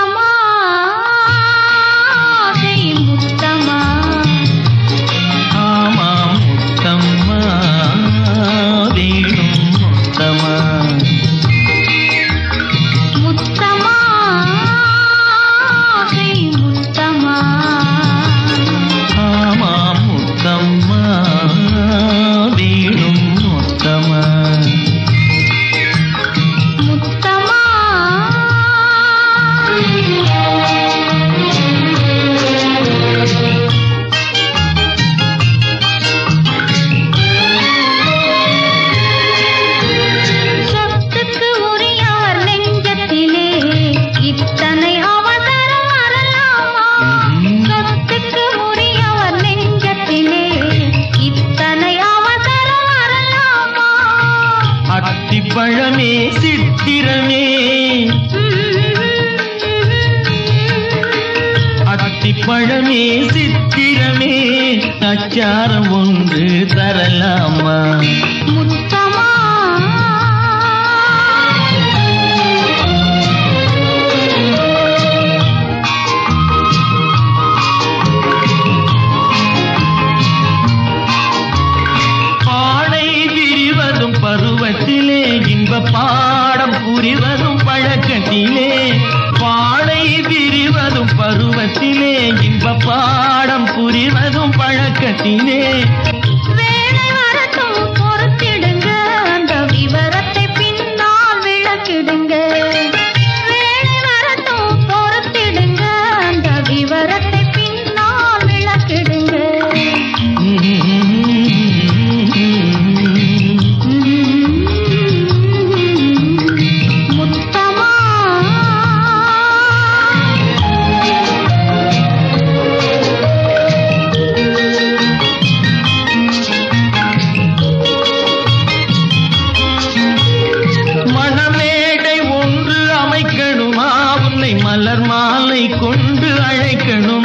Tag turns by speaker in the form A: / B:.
A: আমার அத்திப்பழமே சித்திரமே. அத்திப்பழமே சித்திரமே. அச்சாரம் ஒன்று தரலாமா?
B: முத்தமா
A: பாடம் புரிவதும் பழக்கத்திலே பானை விரிவதும் பருவத்திலே இன்ப பாடம் புரிவதும் பழக்கத்திலே. அழைக்கணுமா